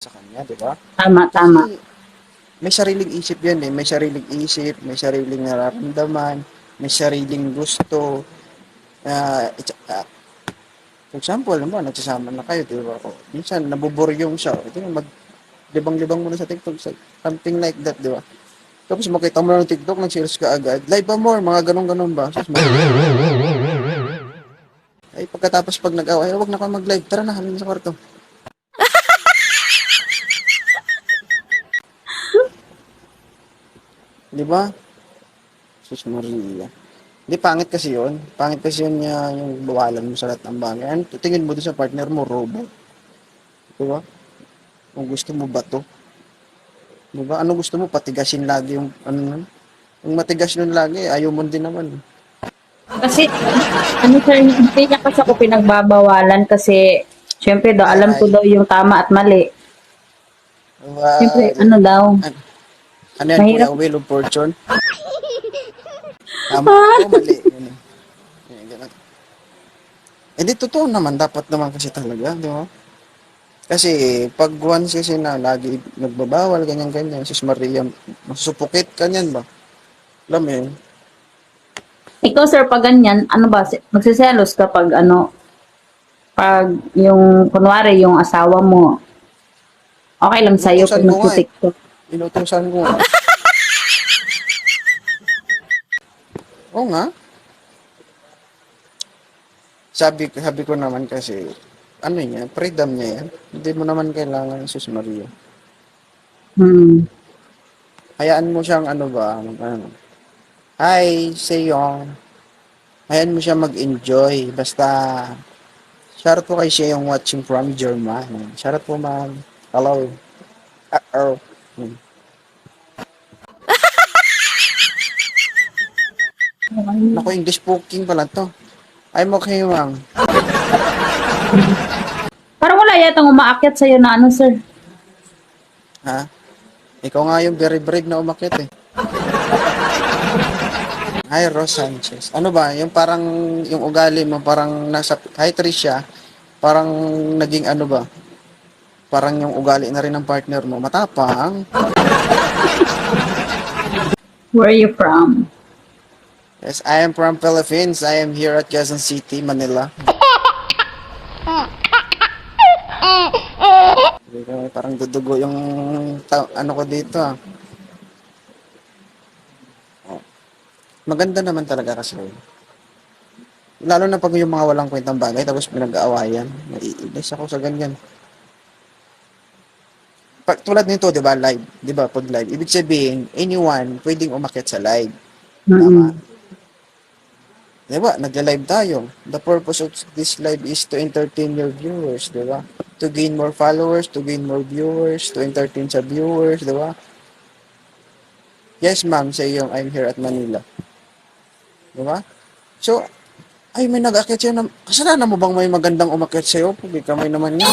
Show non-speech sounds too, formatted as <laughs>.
sa kanya, di ba? Tama, tama. Kasi may sariling isip yan eh. May sariling isip, may sariling nararamdaman, may sariling gusto. Ah, it's- ah, for example, naman, nagsasama na kayo, di ba? O, minsan, nabuburyong siya. Ito yung mag libang-libang mo na sa TikTok. Something like that, di ba? Tapos makita mo na ng TikTok, nag-search ka agad. Live pa more, mga ganun-ganun ba? Sus, ay, pagkatapos pag nag-away, huwag na ka mag-live. Tara na, kami sa kwarto. Di ba? Sus Maria. Di, pangit kasi yun. Pangit kasi yun niya yung bawalan mo sa lahat ng bagay. Ano, tingin mo doon sa partner mo, robot. Di ba? Kung gusto mo ba to? Di ba? Ano gusto mo? Patigasin lagi yung ano nun? Yung matigas nun lagi, ayaw mo din naman. Kasi, ano sir, hindi niya kasi ako pinagbabawalan kasi, syempre daw, alam ko daw yung tama at mali. Diba? Syempre, ano daw, Ano yan, Mahirap. Kuya Will of Fortune? Tama o mali? Ganun. Ganun, ganun. Hindi, totoo naman. Dapat naman kasi talaga, di ba? Kasi, pag once kasi na lagi nagbabawal, ganyan-ganyan, sis Maria, masusupukit, kanyan ba? Alam mo yun? ikaw sir, pag ganyan, ano ba, si- magsiselos kapag ano, pag yung, kunwari, yung asawa mo, okay lang sa'yo Inutusan pag ko nga eh. Inutusan ko nga. <laughs> Oo nga. Sabi, sabi ko naman kasi, ano niya, freedom niya yan. Hindi mo naman kailangan sus Maria. Hmm. Hayaan mo siyang ano ba, ano, Hi, Seyong. Hayaan mo siya mag-enjoy. Basta, shoutout po kay Seyong watching from Germany. Shoutout po, ma'am. Hello. Uh-oh. Hmm. <laughs> Naku, English speaking pala to. I'm okay, ma'am. Parang wala yatang umaakyat sa'yo na ano sir. Ha? Ikaw nga yung very brave na umakyat eh. Hi, Ros Sanchez. Ano ba? Yung parang, yung ugali mo, parang nasa, hi, Tricia. Parang naging ano ba? Parang yung ugali na rin ng partner mo. Matapang. Where are you from? Yes, I am from Philippines. I am here at Quezon City, Manila. Parang dudugo yung ta- ano ko dito ah. Maganda naman talaga kasi. Lalo na pag yung mga walang kwentang bagay tapos pinag-aawayan. Naiinis ako sa ganyan. Pag, tulad nito, di ba, live. Di ba, pag live. Ibig sabihin, anyone pwedeng umakyat sa live. Mm-mm. Di ba? Nagla-live tayo. The purpose of this live is to entertain your viewers, di ba? To gain more followers, to gain more viewers, to entertain sa viewers, di ba? Yes, ma'am, sa yung I'm here at Manila. Di ba? So, ay, may nag-akit sa'yo na, kasalanan mo bang may magandang umakyat sa'yo? Pag kamay naman nga.